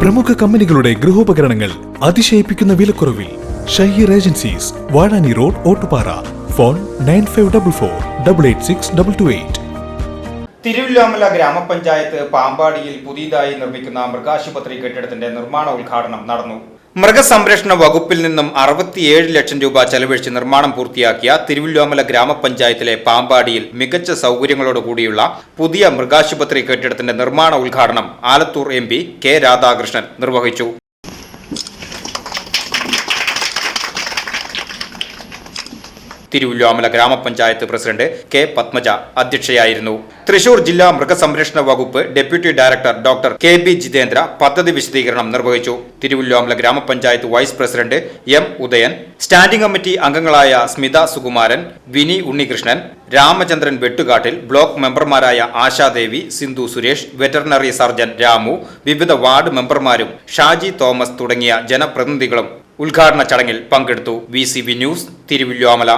പ്രമുഖ കമ്പനികളുടെ ഗൃഹോപകരണങ്ങൾ അതിശയിപ്പിക്കുന്ന വിലക്കുറവിൽ Shaheer agencies Vazhani road Ottupara. Phone nine five double four double eight six double two eight. Thiruvilwamala ഗ്രാമപഞ്ചായത്ത് പാമ്പാടിയിൽ പുതിയതായി നിർമ്മിക്കുന്ന മൃഗാശുപത്രി കെട്ടിടത്തിന്റെ നിർമ്മാണ ഉദ്ഘാടനം നടന്നു. മൃഗസംരക്ഷണ വകുപ്പിൽ നിന്നും അറുപത്തിയേഴ് ലക്ഷം രൂപ ചെലവഴിച്ച് നിർമ്മാണം പൂർത്തിയാക്കിയ തിരുവല്ലോമല ഗ്രാമപഞ്ചായത്തിലെ പാമ്പാടിയിൽ മികച്ച സൗകര്യങ്ങളോടുകൂടിയുള്ള പുതിയ മൃഗാശുപത്രി കെട്ടിടത്തിന്റെ നിർമ്മാണ ഉദ്ഘാടനം ആലത്തൂർ എം കെ രാധാകൃഷ്ണൻ നിർവഹിച്ചു. തിരുവല്ലോമല ഗ്രാമപഞ്ചായത്ത് പ്രസിഡന്റ് കെ പത്മജ അധ്യക്ഷയായിരുന്നു. തൃശൂർ ജില്ലാ മൃഗസംരക്ഷണ വകുപ്പ് deputy director doctor K B Jithendra പദ്ധതി വിശദീകരണം നിർവഹിച്ചു. തിരുവല്ലോമല ഗ്രാമപഞ്ചായത്ത് vice president M Udayan standing committee അംഗങ്ങളായ സ്മിത സുകുമാരൻ വിനി ഉണ്ണികൃഷ്ണൻ രാമചന്ദ്രൻ വെട്ടുകാട്ടിൽ ബ്ലോക്ക് മെമ്പർമാരായ ആശാദേവി സിന്ധു സുരേഷ് വെറ്ററിനറി സർജൻ രാമു വിവിധ വാർഡ് മെമ്പർമാരും ഷാജി തോമസ് തുടങ്ങിയ ജനപ്രതിനിധികളും ഉദ്ഘാടന ചടങ്ങിൽ പങ്കെടുത്തു. V news Thiruvilwamala